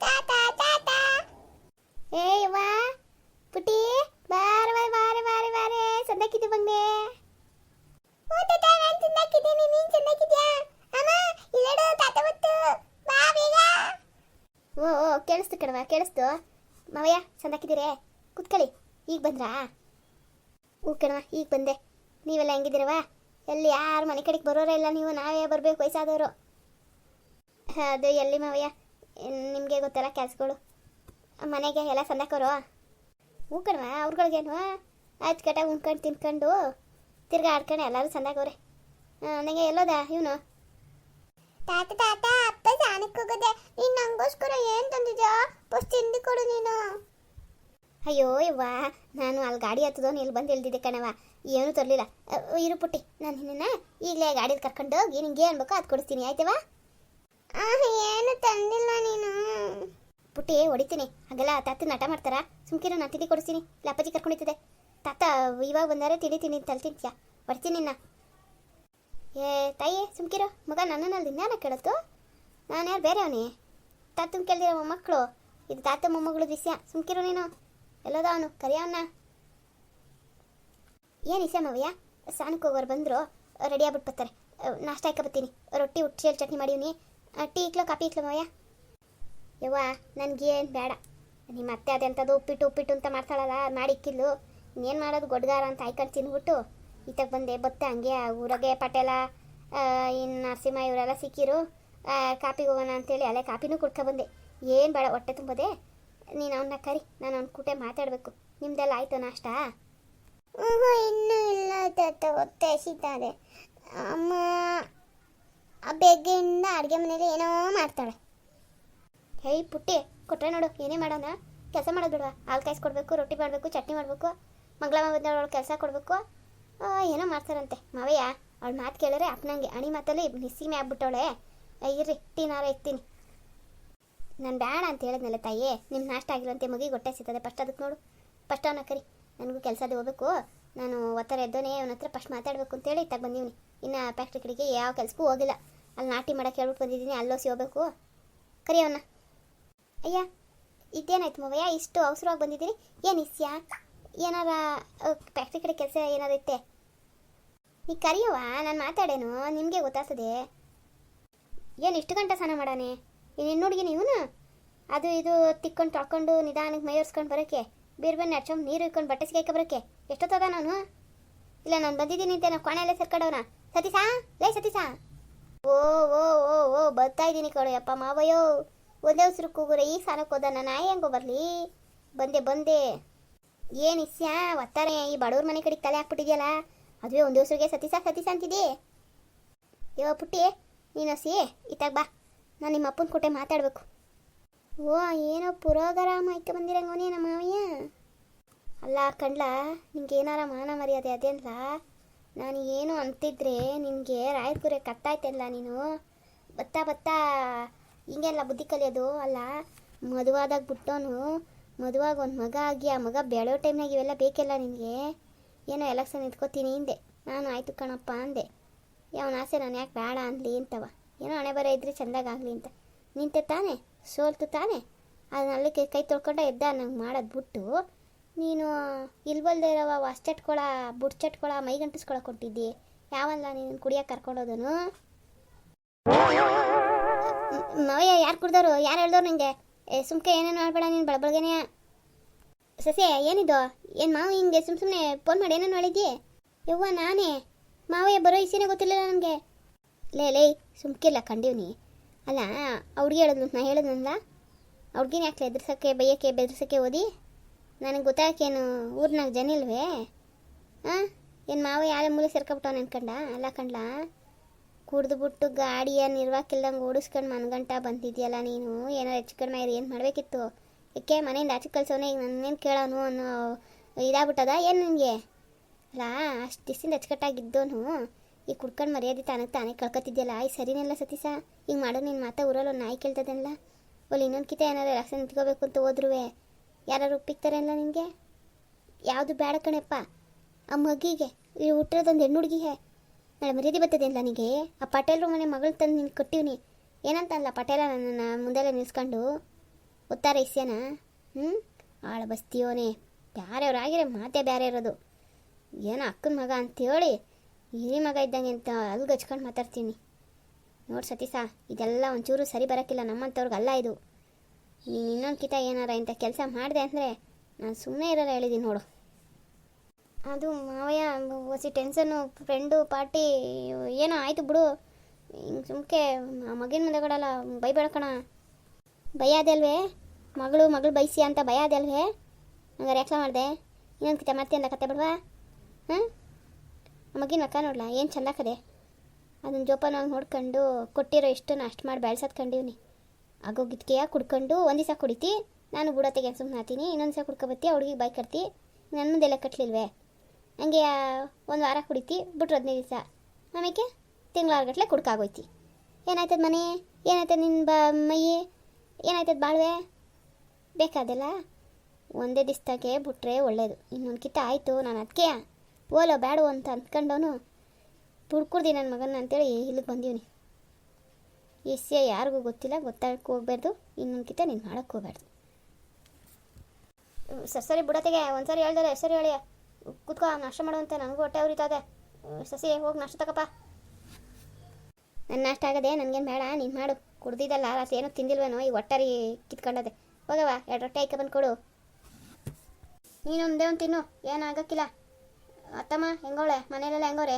ತಾತ ತಾತ ಏ ಯವ್ವ. ಪುಟಿ ಬಾರೆ ಬಾರ ಬಾರ ಬಾರ ಸಂದಕ್ಕಿದ್ದು ಬಂದೆ ಓ ಓ ಓ ಕೇಳಿಸ್ತು ಕಣವ ಕೇಳಿಸ್ತು. ಮಾವಯ್ಯ ಸಂದಕ್ಕಿದ್ದೀರೇ ಕುತ್ಕೊಳ್ಳಿ ಈಗ ಬಂದ್ರಾ? ಹ್ಞೂ ಕಣವ ಈಗ ಬಂದೆ. ನೀವೆಲ್ಲ ಹೆಂಗಿದ್ದೀರವ ಎಲ್ಲಿ ಯಾರು ಮನೆ ಕಡೆಗೆ ಬರೋರೇ ಇಲ್ಲ, ನೀವು ನಾವೇ ಬರಬೇಕು ವಯಸ್ಸಾದವರು. ಅದು ಎಲ್ಲಿ ಮಾವಯ್ಯ? ನಿಮಗೆ ಗೊತ್ತಲ್ಲ ಕೆಲಸಗಳು? ಮನೆಗೆ ಎಲ್ಲ ಸಂದಾಕೋರು ಹ್ಞೂ ಕಣವ ಅವ್ರುಗಳ್ಗೇನು ಅಚ್ಚುಕಟ್ಟಾಗಿ ಉಣ್ಕೊಂಡು ತಿನ್ಕೊಂಡು ತಿರ್ಗಾ ಆಡ್ಕೊಂಡು ಎಲ್ಲರೂ ಸಂದಾಗವ್ರೆ ನನಗೆ ಎಲ್ಲೋದ ಇವನು? ತಾತ ತಾತ, ಅಪ್ಪ ಸ್ನಾನಕ್ಕೆ ಹೋಗದೆ. ನೀನು ನಂಗೋಸ್ಕರ ಏನು ತಂದಿದ್ಯಾ ಫಸ್ಟ್ ತಿಂದು ಕೊಡು ನೀನು. ಅಯ್ಯೋ ಇವ್ವಾ ನಾನು ಅಲ್ಲಿ ಗಾಡಿ ಹತ್ತದೋ ಇಲ್ಲಿ ಬಂದು ಇಳ್ದಿದ್ದೆ ಕಣವ ಏನೂ ತರಲಿಲ್ಲ. ಇರು ಪುಟ್ಟಿ ನಾನು ನಿನ್ನ ಈಗಲೇ ಗಾಡಿಲಿ ಕರ್ಕೊಂಡು ಹೋಗಿ ನಿಂಗೆ ಅನ್ಬೇಕು ಬೇಕೋ ಅದು ಕೊಡಿಸ್ತೀನಿ ಆಯ್ತವಾ? ಏನು ತಂದಿಲ್ಲ ನೀನು. ಪುಟ್ಟಿ ಹೊಡಿತೀನಿ. ಹಾಗೆಲ್ಲ ತಾತ ನಟ ಮಾಡ್ತಾರಾ? ಸುಮ್ಕಿರೋ ನಾನು ತಿಂಡಿ ಕೊಡಿಸ್ತೀನಿ. ಇಲ್ಲ ಅಪ್ಪಾಜಿ ಕರ್ಕೊಂಡಿರ್ತದೆ ತಾತ ಇವಾಗ ಬಂದಾರೆ ತಿಳಿ ತಿಳಿ ತಲೆ ತಿಂತ್ಯಾ? ಬರ್ತೀನಿ ನಿನ್ನ. ಏ ತಾಯಿ ಸುಮ್ಕಿರೋ. ಮಗ ನನ್ನಲ್ಲಿ ನಿನ್ನ ಕೇಳತ್ತು ನಾನು ಯಾರು ಬೇರೆ ಅವನೇ? ತಾತನ ಕೇಳಿದಿರೋ ಮೊಮ್ಮಕ್ಕಳು ಇದು ತಾತ ಮೊಮ್ಮಗಳು ವಿಷಯ ಸುಮ್ಕಿರೋ ನೀನು. ಎಲ್ಲೋದ ಅವನು ಕರಿಯವನ್ನ ಏನು ಇಸ್ಯಾ ಮಾವಯ್ಯ? ಸ್ನಾನಕ್ಕೆ ಹೋಗೋರು ಬಂದರು ರೆಡಿ ಆಗ್ಬಿಟ್ಟು ಬರ್ತಾರೆ. ನಾಷ್ಟ ಹಾಕಬತ್ತೀನಿ ರೊಟ್ಟಿ ಉಟ್ಟಿಯಲ್ಲಿ ಚಟ್ನಿ ಮಾಡೀನಿ ಟೀ ಇಕ್ಲೋ ಕಾಫಿ ಇಕ್ಲೋ ಮಾವಯ್ಯ? ಯವ್ವ ನನಗೇನು ಬೇಡ. ನಿಮ್ಮ ಅತ್ತೆ ಅದೆಂಥದ್ದು ಉಪ್ಪಿಟ್ಟು ಉಪ್ಪಿಟ್ಟು ಅಂತ ಮಾಡ್ತಾಳಲ್ಲ ಮಾಡಿ ಇಕ್ಕಿದ್ಲು. ಇನ್ನೇನು ಮಾಡೋದು, ಗೊಡ್ಗಾರ ಅಂತ ಆಯ್ಕೊಂಡು ತಿನ್ಬಿಟ್ಟು ಈತಗೆ ಬಂದೆ. ಬತ್ತೆ ಹಂಗೆ ಊರಾಗೆ ಪಟೇಲ ಇನ್ನು ನರಸಿಂಹ ಇವರೆಲ್ಲ ಸಿಕ್ಕಿರು. ಕಾಪಿಗೆ ಹೋಗೋಣ ಅಂತೇಳಿ ಅಲ್ಲೇ ಕಾಪಿನೂ ಕುಡ್ಕೊಬಂದೆ ಏನು ಬೇಡ, ಹೊಟ್ಟೆ ತುಂಬೋದೆ ನೀನು ಅವನ್ನ ಕರಿ ನಾನು ಅವ್ನ ಕೂಟೆ ಮಾತಾಡಬೇಕು. ನಿಮ್ದೆಲ್ಲ ಆಯ್ತು ನಾಷ್ಟ? ಇನ್ನೂ ಇಲ್ಲ ತಾತ ಹೊಟ್ಟೆ ಹಸಿತಾರೆ ಅಮ್ಮ ಬೆಗ್ಗೆಯಿಂದ ಅಡುಗೆ ಮನೇಲಿ ಏನೋ ಮಾಡ್ತಾಳೆ. ಹೇಯ್ ಪುಟ್ಟಿ ಕೊಟ್ಟರೆ ನೋಡು ಏನೇ ಮಾಡೋಣ? ಕೆಲಸ ಮಾಡೋದು ಬಿಡುವ? ಹಾಲು ಕಾಯಿಸ್ಕೊಡ್ಬೇಕು ರೊಟ್ಟಿ ಮಾಡಬೇಕು ಚಟ್ನಿ ಮಾಡಬೇಕು ಮಂಗಳಮ್ಮ ಬಂದವಳು ಕೆಲಸ ಕೊಡಬೇಕು. ಏನೋ ಮಾಡ್ತಾರಂತೆ. ಮಾವಯ್ಯ ಅವಳು ಮಾತು ಕೇಳಿದ್ರೆ ಅಪ್ಪನಂಗೆ ಅಣಿ ಮಾತಲ್ಲಿ ನಿಸ್ಸೀಮೆ ಆಗ್ಬಿಟ್ಟವಳೆ. ಇರ್ರಿ ಟೀನಾರ ಇರ್ತೀನಿ ನಾನು ಬೇಡ ಅಂತ ಹೇಳಿದ್ನಲ್ಲ ತಾಯೇ ನಿಮ್ಮ ನಾಷ್ಟ ಆಗಿರುವಂತೆ ಮಗಿ ಗೊಟ್ಟೆ ಸಿಗ್ತದೆ. ಫಸ್ಟ್ ಅದಕ್ಕೆ ನೋಡು. ಫಸ್ಟ್ ಅವನ ಕರಿ. ನನಗೂ ಕೆಲಸದ ಹೋಗಬೇಕು. ನಾನು ಒತ್ತರ ಎದ್ದೋನೆ ಅವನ ಹತ್ರ ಫಸ್ಟ್ ಮಾತಾಡಬೇಕು ಅಂತೇಳಿ ಇತ್ತಾಗ ಬಂದೀನಿ ಇನ್ನು ಫ್ಯಾಕ್ಟ್ರಿ ಕಡೆಗೆ ಯಾವ ಕೆಲಸಕ್ಕೂ ಹೋಗಿಲ್ಲ. ಅಲ್ಲಿ ನಾಟಿ ಮಾಡೋಕೆ ಹೇಳ್ಬಿಟ್ಟು ಬಂದಿದ್ದೀನಿ ಅಲ್ಲೋಸಿ ಹೋಗ್ಬೇಕು. ಕರಿ ಅವನ್ನ ಅಯ್ಯ, ಇದೇನಾಯ್ತು ಮವಯ್ಯ? ಇಷ್ಟು ಅವಸರವಾಗಿ ಬಂದಿದ್ದೀರಿ? ಏನು ಇಸ್ಯಾ ಏನಾರ ಫ್ಯಾಕ್ಟ್ರಿ ಕಡೆ ಕೆಲಸ ಏನಾರು ಇತ್ತೆ? ನೀ ಕರಿಯವ್ವ, ನಾನು ಮಾತಾಡೇನು? ನಿಮಗೆ ಗೊತ್ತಾಗ್ತದೆ. ಏನು ಇಷ್ಟು ಗಂಟೆ ಸ್ನಾನ ಮಾಡಾನೆ? ಇನ್ನು ನೋಡಿಗೆ ನೀವು ಅದು ಇದು ತಿಕ್ಕೊಂಡು ತೊಳ್ಕೊಂಡು ನಿಧಾನಕ್ಕೆ ಮೈ ಒರೆಸ್ಕೊಂಡು ಬರೋಕ್ಕೆ ಬೇರೆ ಬೇರೆ ನೀರು ಇಕ್ಕೊಂಡು ಬಟ್ಟೆ ಸಿಗಾಕ ಬರೋಕ್ಕೆ ಎಷ್ಟೊತ್ತದ ನಾನು? ಇಲ್ಲ, ನಾನು ಬಂದಿದ್ದೀನಿ ಅಂತ ನಾವು ಕೊನೆಯಲ್ಲೇ ಸೇರ್ಕೊಂಡವನ. ಸತೀಸಾ ಲೇ ಸತೀಸಾ ಓ ಓ ಓ ಓ, ಬರ್ತಾ ಇದ್ದೀನಿ ಕಣೋ, ಯಪ್ಪ ಮಾವಯ್ಯೋ. ಒಂದೇ ಉಸಿರು ಕೂಗುರೆ, ಈ ಸಾಲಕ್ಕೆ ಹೋದ ನಾನು ಹೆಂಗೋ ಬರಲಿ? ಬಂದೆ ಬಂದೆ. ಏನು ಇಸ್ಯಾ ಒತ್ತಾರೆ ಈ ಬಡವ್ರ ಮನೆ ಕಡೆಗೆ ತಲೆ ಹಾಕ್ಬಿಟ್ಟಿದ್ಯಲ್ಲ? ಅದುವೇ ಒಂದು ಉಸಿರಿಗೆ ಸತೀಸ ಸತೀಸ ಅಂತಿದ್ದೀ ಯೋ, ಪುಟ್ಟಿ, ನೀನು ಹಸಿ ಇತ್ತಾಗ ಬಾ. ನಾನು ನಿಮ್ಮ ಅಪ್ಪನ ಕೊಟ್ಟೆ ಮಾತಾಡಬೇಕು. ಓ, ಏನೋ ಪುರೋಗರಾಮ ಆಯ್ತು ಬಂದಿರಂಗೋನೇ ನಮ್ಮ ಮಾವಯ್ಯ? ಅಲ್ಲ ಕಂಡ್ಲ ನಿಂಗೆ ಏನಾರ ಮಾನ ಮರ್ಯಾದೆ ಅದೇನ್ಲ? ನಾನು ಏನು ಅಂತಿದ್ರೆ ನಿನಗೆ ರಾಯಪುರ ಕಟ್ಟಾಯ್ತಲ್ಲ ನೀನು? ಬತ್ತಾ ಬತ್ತಾ, ಹಿಂಗೆಲ್ಲ ಬುದ್ಧಿ ಕಲಿಯೋದು ಅಲ್ಲ? ಮದುವಾದಾಗ ಬಿಟ್ಟೋನು, ಮದುವಾಗ ಒಂದು ಮಗ ಆಗಿ ಆ ಮಗ ಬೆಳೆಯೋ ಟೈಮ್ನಾಗ ಇವೆಲ್ಲ ಬೇಕಿಲ್ಲ ನಿನಗೆ? ಏನೋ ಎಲೆಕ್ಷನ್ ಎತ್ಕೋತೀನಿ ಹಿಂದೆ. ನಾನು ಆಯ್ತು ಕಣಪ್ಪ ಅಂದೆ. ಯಾವನ ಆಸೆ ನಾನು ಯಾಕೆ ಬೇಡ ಅಂದ್ಲಿ ಅಂತವ. ಏನೋ ಹಣೆ ಬರ ಇದ್ರೆ ಚೆಂದಾಗಲಿ ಅಂತ. ನಿಂತೆ ತಾನೆ, ಸೋಲ್ತು ತಾನೆ. ಅದನ್ನ ಅಲ್ಲಿ ಕೈ- ತೊಳ್ಕೊಂಡ ಎದ್ದ ನಂಗೆ ಮಾಡೋದು ಬಿಟ್ಟು, ನೀನು ಇಲ್ಬಲ್ದೇ ಇರೋವ ವಾಸ್ಚಟ್ಕೊಳ ಬುಡ್ಚಟ್ಕೊಳ ಮೈ ಗಂಟಿಸ್ಕೊಳಕ್ ಕೊಟ್ಟಿದ್ದಿ. ಯಾವಲ್ಲ ನೀನು ಕುಡಿಯೋಕೆ ಕರ್ಕೊಂಡೋದನು? ಮಾವಯ್ಯ ಯಾರು ಕುಡ್ದವ್ರು ಯಾರು ಹೇಳ್ದವ್ರು ನಿಂಗೆ? ಏ, ಸುಮ್ಕೆ ಏನೇನು ಮಾಡಬೇಡ ನೀನು ಬಳಬಳಗೇನೆ. ಸಸ್ಯ, ಏನಿದು? ಏನು ಮಾವು ಹಿಂಗೆ ಸುಮ್ ಸುಮ್ಮನೆ ಫೋನ್ ಮಾಡಿ ಏನೇನು ಹೇಳಿದ್ದಿ? ಯವ್ವ, ನಾನೇ. ಮಾವಯ್ಯ ಬರೋ ಇಸಿನೇ ಗೊತ್ತಿಲ್ಲ ನನಗೆ. ಲೇ ಲೇ ಸುಮ್ಕಿಲ್ಲ ಕಂಡೀವ್ನಿ. ಅಲ್ಲ, ಅವ್ರಿಗೆ ಹೇಳೋದು ನಾ ಹೇಳಿದ್ನಲ್ಲ ಅವ್ರಿಗೇನು ಯಾಕೆ ಎದುರ್ಸೋಕ್ಕೆ, ಬೈಯೋಕ್ಕೆ, ಬೆದರ್ಸೋಕ್ಕೆ ಓದಿ? ನನಗೆ ಗೊತ್ತಾಕೇನು ಊರ್ನಾಗ ಜನ ಇಲ್ವೇ? ಹಾಂ ಏನು ಮಾವ ಯಾರ ಮೂಲೆ ಸೇರ್ಕೊಬಿಟ್ಟವನು ಅನ್ಕಂಡ? ಅಲ್ಲ ಕಂಡ್ಲ ಕುಡ್ದುಬಿಟ್ಟು ಗಾಡಿಯ ನಿರ್ವಾಕಿಲ್ದಂಗೆ ಓಡಿಸ್ಕೊಂಡು ಮನಗಂಟ ಬಂದಿದ್ಯಲ್ಲ ನೀನು? ಏನಾರು ಹೆಚ್ಚು ಕಡಿಮೆ ಏನು ಮಾಡಬೇಕಿತ್ತು? ಏಕೆ ಮನೆಯಿಂದ ಆಚೆ ಕಳ್ಸೋನೆ ಈಗ ನನ್ನೇನು ಕೇಳೋನು ಅನ್ನೋ ಇದಾಗ್ಬಿಟ್ಟದ? ಏನು ನಿನಗೆ? ಅಲ್ಲ, ಅಷ್ಟು ದಿವಸದಿಂದ ಅಚ್ಚುಕಟ್ಟಾಗಿದ್ದೋನು ಈಗ ಕುಡ್ಕೊಂಡು ಮರ್ಯಾದೆ ತಾನೇ ತಾನೇ ಕಳ್ಕೊತಿದ್ಯಲ್ಲ ಆಯ್, ಸರಿನೆಲ್ಲ ಸತೀಸ ಈಗ ಮಾಡೋ ನಿನ್ನ ಮಾತಾ ಊರಲ್ಲಿ ನಾಯಿ ಕೇಳ್ತದಲ್ಲ ಒಲ್ಲಿ ಇನ್ನೊಂದು ಕಿತ ಏನಾರು ರಕ್ಷಣೆ ನಿಂತ್ಕೋಬೇಕು ಅಂತ ಹೋದ್ರುವೆ. ಯಾರು ಒಪ್ಪಿಕ್ತಾರೆ ಅಲ್ಲ ನಿನಗೆ? ಯಾವುದು ಬೇಡ ಕಣಪ್ಪ. ಆ ಮಗಿಗೆ ಈ ಹುಟ್ಟಿರೋದೊಂದು ಹೆಣ್ಣು ಹುಡುಗಿಗೆ ನಾಳೆ ಮರ್ಯಾದೆ ಬರ್ತದೆ ಅಲ್ಲ ನನಗೆ ಆ ಪಟೇಲ್ರು ಮನೆ ಮಗಳು ತಂದು ನಿನ್ಗೆ ಕೊಟ್ಟಿವ್ನಿ. ಏನಂತ ಅಲ್ಲ ಪಟೇಲ ನನ್ನ ಮುಂದೆಲ್ಲ ನಿಲ್ಸ್ಕೊಂಡು? ಒತ್ತಾರೆ ಇಸ್ಯನ? ಹ್ಞೂ ಆಳ ಬಸ್ತೀಯೋನೇ. ಯಾರ್ಯವ್ರು ಆಗಿರೋ ಮಾತೇ ಬೇರೆ ಇರೋದು. ಏನೋ ಅಕ್ಕನ ಮಗ ಅಂತೇಳಿ ಹಿರಿ ಮಗ ಇದ್ದಂಗೆ ಅಂತ ಅಲ್ಗೆ ಹಚ್ಕೊಂಡು ಮಾತಾಡ್ತೀನಿ. ನೋಡಿ ಸತೀಸ ಇದೆಲ್ಲ ಒಂಚೂರು ಸರಿ ಬರೋಕ್ಕಿಲ್ಲ ನಮ್ಮಂಥವ್ರಿಗೆ ಅಲ್ಲ ಇದು. ನೀನು ಇನ್ನೊಂದು ಕಿತ ಏನಾರ ಇಂಥ ಕೆಲಸ ಮಾಡಿದೆ ಅಂದರೆ ನಾನು ಸುಮ್ಮನೆ ಇರೋಲ್ಲ ಹೇಳಿದ್ದೀನಿ ನೋಡು. ಅದು ಮಾವಯ್ಯ, ಹೊಸಿ ಟೆನ್ಷನ್ನು ಫ್ರೆಂಡು ಪಾರ್ಟಿ ಏನೋ ಆಯಿತು ಬಿಡು. ಹಿಂಗೆ ಸುಮ್ಕೆ ಮಗಿನ ಮುಂದೆ ಕೊಡಲ್ಲ ಕಣ ಭಯ ಅದಲ್ವೇ ಮಗಳು ಮಗಳು ಬೈಸಿ ಅಂತ ಭಯ ಅದಲ್ವೇ ಹಂಗಾರೆ ಯಾಕೆ ಮಾಡಿದೆ? ಇನ್ನೊಂದು ಕಿತ ಮಾಡ್ತೀನಿ ಅಂತ ಕತೆ ಬಿಡ್ವಾ? ಹಾಂ ಮಗಿನ ಅಕ್ಕ ನೋಡ್ಲಾ, ಏನು ಚೆಂದ ಕದೆ ಅದನ್ನ ಜೋಪಾನವಾಗಿ ನೋಡ್ಕೊಂಡು ಕೊಟ್ಟಿರೋ ಇಷ್ಟನ್ನು ಅಷ್ಟು ಮಾಡಿ ಬೆಳ್ಸೋದು ಕಂಡೀವ್ನಿ. ಆಗೋಗಿದ್ಕೆಯ ಕುಡ್ಕೊಂಡು ಒಂದು ದಿವಸ ಕುಡಿತಿ, ನಾನು ಬುಡ ಬುಡತೆಗೆ ಸುಮ್ಮನೆ ಹಾತೀನಿ ಇನ್ನೊಂದು ದಿವಸ ಕುಡ್ಕೊಬತ್ತಿ ಹುಡುಗಿಗೆ ಬೈ ಕಟ್ತಿ ನನ್ನ ಮುಂದೆಲ್ಲ ಕಟ್ಲಿಲ್ವೇ? ಹಂಗೆ ಒಂದು ವಾರ ಕುಡಿತಿ, ಬಿಟ್ರು ಹದಿನೈದು ದಿವಸ. ಆಮೇಲೆ ತಿಂಗಳಾರ್ಗಟ್ಲೆ ಕುಡ್ಕಾಗೋಯ್ತಿ. ಏನಾಯ್ತದ ಮನೆ? ಏನಾಯ್ತದ ನಿನ್ನ ಬ ಮೈಯಿ? ಏನಾಯ್ತದ ಬಾಳ್ವೆ? ಬೇಕಾದಲ್ಲ ಒಂದೇ ದಿವಸದಾಗೆ ಬಿಟ್ರೆ ಒಳ್ಳೆಯದು ಇನ್ನೊಂದು ಕಿತ್ತ ಆಯಿತು, ನಾನು ಅದಕ್ಕೆ ಓಲೋ ಬೇಡ ಅಂತ ಅಂದ್ಕೊಂಡವನು ಬುಡ್ಕುಡ್ದಿ ನನ್ನ ಮಗನ ಅಂತೇಳಿ ಇಲ್ಲಿಗೆ ಬಂದೀವ್ನಿ. ಎಸ್ ಎ ಯಾರಿಗೂ ಗೊತ್ತಿಲ್ಲ ಗೊತ್ತಾಗಕ್ಕೆ ಹೋಗ್ಬಾರ್ದು. ಇನ್ನೊಂದು ಕಿತ್ತ ನೀನು ಮಾಡೋಕ್ಕೆ ಹೋಗ್ಬಾರ್ದು. ಸರ್ ಸರಿ ಬುಡತೆಗೆ ಒಂದ್ಸರಿ ಹೇಳ್ದರೆ ಸರಿ ಹೇಳಿ. ಕುತ್ಕೋ ನಾಷ್ಟ ಮಾಡುವಂತೆ ನನಗೂ ಹೊಟ್ಟೆ ಉರಿತದೆ ಸಸಿ ಹೋಗಿ ನಾಷ್ಟ ತಗಪ್ಪ ನನ್ನ ನಾಷ್ಟ ಆಗದೆ ನನಗೇನು ಬೇಡ ನೀನು ಮಾಡು. ಕುಡ್ದಿದ್ದಲ್ಲ ರಾತ್ರಿ ಏನೂ ತಿಂದಿಲ್ವೇನೋ ಈ ಒಟ್ಟಾರಿ ಕಿತ್ಕೊಂಡದೆ. ಹೋಗವಾ ಎರಡು ರೊಟ್ಟೆ ಐಕೆ ಬಂದು ಕೊಡು. ನೀನು ಒಂದೇ ಒಂದು ತಿನ್ನು ಏನಾಗಕ್ಕಿಲ್ಲ ಅತ್ತಮ್ಮ, ಹೆಂಗೋಳೆ? ಮನೇಲೆಲ್ಲ ಹೆಂಗೋರೆ?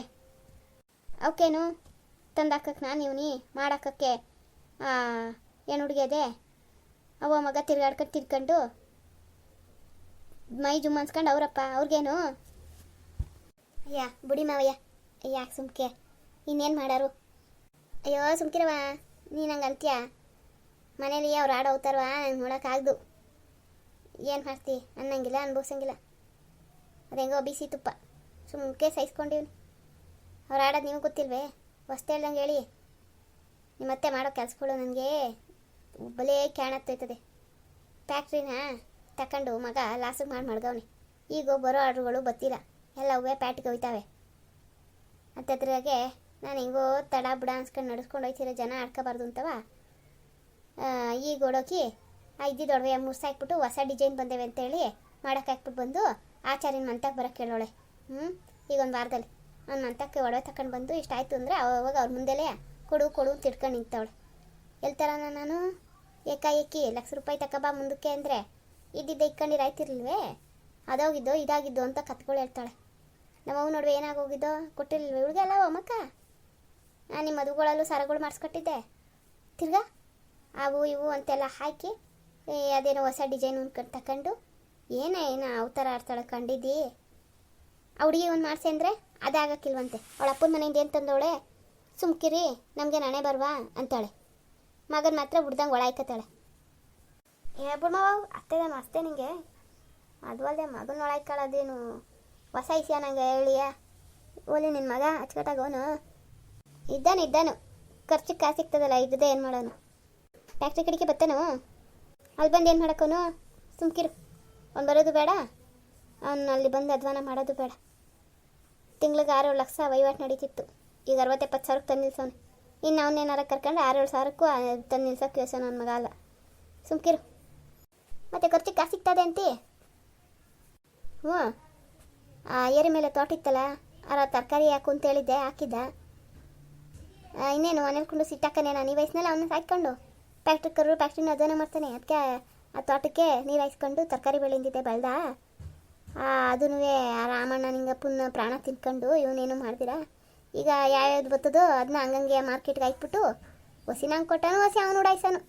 ಅವಕ್ಕೇನು ತಂದಾಕಕ್ಕೆ ನಾನು, ಇವನಿ? ಮಾಡಾಕಕ್ಕೆ ಏನು ಹುಡುಗಿಯದೆ ಅದೇ? ಅವ ಮಗ ತಿರ್ಗಾಡ್ಕೊಂಡು ತಿರ್ಕೊಂಡು ಮೈ ಜುಮ್ ಅನ್ಸ್ಕೊಂಡು ಅವರಪ್ಪ, ಅವ್ರಿಗೇನು? ಅಯ್ಯ, ಬುಡಿ ಮಾವಯ್ಯ. ಅಯ್ಯ, ಸುಮ್ಕೆ. ಇನ್ನೇನು ಮಾಡಾರು? ಅಯ್ಯೋ ಸುಮ್ಕಿರವ ನೀನು ಹಂಗೆ ಅಂತೀಯ? ಮನೇಲಿ ಅವ್ರು ಆಡೋ ಅವತಾರವ, ನಂಗೆ ನೋಡೋಕ್ಕಾಗ್ದು ಏನು ಮಾಡ್ತಿ? ಅನ್ನಂಗಿಲ್ಲ, ಅನ್ಭವಿಸಂಗಿಲ್ಲ. ಅದು ಹೆಂಗೋ ಬಿಸಿ ತುಪ್ಪ. ಸುಮ್ಕೆ ಸಹಿಸ್ಕೊಂಡಿವ್ನಿ. ಅವ್ರು ಆಡೋದು ನಿಮಗೆ ಗೊತ್ತಿಲ್ವೇ? ಹೊಸ್ತು ಹೇಳ್ದಂಗೆ ಹೇಳಿ. ನಿಮ್ಮತ್ತೆ ಮಾಡೋ ಕೆಲಸಗಳು ನನಗೆ ಬಲೇ ಕ್ಯಾಣತ್ತೋಯ್ತದೆ ಫ್ಯಾಕ್ಟ್ರಿನ ತಕೊಂಡು ಮಗ ಲಾಸಿಗೆ ಮಾಡಿ ಮಡ್ಗವ್ನೆ. ಈಗ ಬರೋ ಆರ್ಡ್ರುಗಳು ಬತ್ತಿಲ್ಲ ಎಲ್ಲ ಅವೇ ಪ್ಯಾಟಿಗೆ ಹೋಯ್ತಾವೆ. ಅಂತದ್ರಾಗೆ ನಾನು ಹೆಂಗೋ ತಡ ಬಿಡ ಅನ್ಸ್ಕೊಂಡು ನಡ್ಸ್ಕೊಂಡು ಹೋಯ್ತಿರೋ ಜನ ಆಡ್ಕೋಬಾರ್ದು ಅಂತವ. ಈಗ ಓಡೋಕಿ ಇದ್ದಿದ್ದು ಒಡವೆ ಮುರ್ಸಾಕ್ಬಿಟ್ಟು ಹೊಸ ಡಿಸೈನ್ ಬಂದೇವೆ ಅಂತೇಳಿ ಮಾಡೋಕ್ಕಾಕ್ಬಿಟ್ಟು ಬಂದು ಆಚಾರ್ಯನ ಮಂತಕ್ಕೆ ಬರೋಕ್ಕೆ ಕೇಳೋಳೆ. ಹ್ಞೂ ಈಗ ಒಂದು ವಾರದಲ್ಲಿ. ನನ್ನ ಅಂತಕ್ಕೆ ಒಡವೆ ತಕೊಂಡು ಬಂದು ಇಷ್ಟ ಆಯಿತು ಅಂದರೆ ಅವಾಗ ಅವ್ರ ಮುಂದೆಲೇ ಕೊಡು ಕೊಡು ಅಂತ ಇಟ್ಕೊಂಡು ನಿಂತವಳು. ಎಲ್ತಾರನ ನಾನು, ಏಕಾಏಕಿ ಲಕ್ಷ ರೂಪಾಯಿ ತಗೊಬಾ ಮುಂದಕ್ಕೆ ಅಂದರೆ ಇದ್ದಿದ್ದ ಇಕ್ಕಂಡಿರಾಯ್ತಿರ್ಲಿಲ್ವೇ ಅದೋಗಿದ್ದು, ಇದಾಗಿದ್ದು ಅಂತ ಕತ್ಕೊಳ್ಳಿ ಹೇಳ್ತಾಳೆ. ನಮ್ಮವ್ ನೋಡುವೆ ಏನಾಗೋಗಿದ್ದೋ ಕೊಟ್ಟಿರ್ಲಿಲ್ವ? ಇವಳಿಗೆ ಅಲ್ಲ ಮಕ್ಕ? ನಾನು ನಿಮ್ಮ ಮದುವೆಗಳಲ್ಲೂ ಸರಗಳು ಮಾಡಿಸ್ಕೊಟ್ಟಿದ್ದೆ. ತಿರ್ಗಾ, ಅವು ಇವು ಅಂತೆಲ್ಲ ಹಾಕಿ ಅದೇನೋ ಹೊಸ ಡಿಸೈನ್ ಉಂಡ್ಕೊಂಡು ತಕೊಂಡು, ಏನೇ, ಏನೋ, ಅವತಾರ ಆಡ್ತಾಳೆ ಕಂಡಿದ್ದಿ? ಆ ಹುಡುಗಿ ಒಂದು ಮಾಡಿಸಿ ಅಂದರೆ ಅದಾಗಕ್ಕಿಲ್ವಂತೆ ಅವಳ ಅಪ್ಪನ ಮನೆಯಿಂದ ಏನು ತಂದವಳೆ? ಸುಮ್ಕಿರಿ, ನಮಗೆ ನಾಣೆ ಬರ್ವಾ ಅಂತಾಳೆ. ಮಗನ ಮಾತ್ರ ಬಿಡ್ದಂಗೆ ಒಳಾಯ್ಕತ್ತಾಳೆ ಏ ಬಿಡ್ಮವ ಅತ್ತೆದ ಮಸ್ತೆ ನಿಂಗೆ. ಅದು ಅಲ್ಲದೆ ಮಗನ ಒಳಾಯ್ಕೊಳ್ಳೋದೇನು ಹೊಸ ಇಸ್ಯ ನಂಗೆ ಹೇಳಿಯ ಓಲಿ ನಿನ್ನ ಮಗ ಅಚ್ಚುಕಟ್ಟಾಗವನು ಇದ್ದಾನು ಇದ್ದಾನು. ಖರ್ಚಿಗೆ ಕಾಸು ಸಿಗ್ತದಲ್ಲ ಇದ್ದದೆ ಏನು ಮಾಡೋನು? ಫ್ಯಾಕ್ಟ್ರಿ ಕಡೆಗೆ ಬತ್ತಾನು? ಅಲ್ಲಿ ಬಂದು ಏನು ಮಾಡೋಕ್ಕವನು ಸುಮ್ಕಿರು. ಅವ್ನು ಬರೋದು ಬೇಡ. ಅವನು ಅಲ್ಲಿ ಬಂದು ಅಧ್ವಾನ ಮಾಡೋದು ಬೇಡ. ತಿಂಗ್ಳಿಗೆ ಆರೇಳು ಲಕ್ಷ ವಹಿವಾಟು ನಡೀತಿತ್ತು. ಈಗ ಅರವತ್ತೆಪ್ಪತ್ತು ಸಾವಿರಕ್ಕೆ ತಂದು ನಿಲ್ಸೋನು ಇನ್ನು ಅವನೇನಾರ ಕರ್ಕೊಂಡು ಆರೇಳು ಸಾವಿರಕ್ಕೂ ತಂದು ನಿಲ್ಸೋಕೆ ಯೋಚನೆ ನನ್ನ ಮಗ ಅಲ್ಲ. ಸುಮ್ಕಿರು. ಮತ್ತೆ ಖರ್ಚಿಗೆ ಕಾಸು ಸಿಗ್ತದೆ ಅಂತಿ? ಹ್ಞೂ. ಆ, ಏರಿ ಮೇಲೆ ತೋಟ ಇತ್ತಲ್ಲ ಅರ ತರಕಾರಿ ಹಾಕು ಅಂತ ಹೇಳಿದ್ದೆ, ಹಾಕಿದ್ದ. ಇನ್ನೇನು ಮನೇಲ್ಕೊಂಡು ಸಿಟ್ಟಾಕನೆ ನಾನು? ಈ ವಯಸ್ಸಿನಲ್ಲಿ ಅವನ್ನ ಸಾಯ್ಕೊಂಡು ಫ್ಯಾಕ್ಟ್ರಿ ಕರು, ಫ್ಯಾಕ್ಟ್ರಿನ ಅದನ್ನ ಮಾಡ್ತಾನೆ. ಅದಕ್ಕೆ ಆ ತೋಟಕ್ಕೆ ನೀರು ಹಾಯಿಸ್ಕೊಂಡು ತರಕಾರಿ ಬೆಳೆಯಿಂದಿದ್ದೆ, ಬೆಳ್ದ? ಅದೂ ಆ ರಾಮಣ್ಣ ನಿಂಗಪ್ಪನ ಪ್ರಾಣ ತಿನ್ಕೊಂಡು ಇವನೇನು ಮಾಡ್ತೀರಾ? ಈಗ ಯಾವ್ಯಾವ್ದು ಬರ್ತದೋ ಅದನ್ನ ಹಂಗಂಗೆ ಮಾರ್ಕೆಟ್ಗೆ ಹಾಕ್ಬಿಟ್ಟು ಹೊಸಿ ನಂಗೆ ಕೊಟ್ಟನು ಹೊಸಿ ಅವನು ಉಡಾಯ್ಸನು.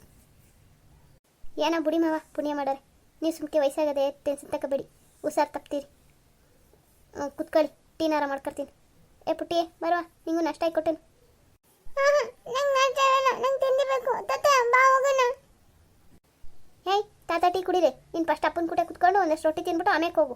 ಏನೋ ಬುಡಿ ಮಾವ, ಪುಣ್ಯ ಮಾಡಾರೆ. ನೀವು ಸುಮ್ಕೆ ವಯಸ್ಸಾಗದೆ ಟೆನ್ಷನ್ ತಗೋಬೇಡಿ ಹುಷಾರು ತಪ್ತೀರಿ. ಕುತ್ಕೊಳ್ಳಿ ಟೀನಾರ ಮಾಡ್ಕೊಡ್ತೀನಿ. ಏ ಪುಟ್ಟಿ, ಬರುವ, ನಿಂಗೂ ನಷ್ಟ ಕೊಟ್ಟೇನು. ಏಯ್, ತಾತ ಟೀ ಕುಡಿರಿ. ನೀನು ಫಸ್ಟ್ ಅಪ್ಪನ ಕೂಟ ಕುತ್ಕೊಂಡು ಒಂದಷ್ಟು ರೊಟ್ಟಿ ತಿನ್ಬಿಟ್ಟು ಆಮೇಲೆ ಹೋಗು.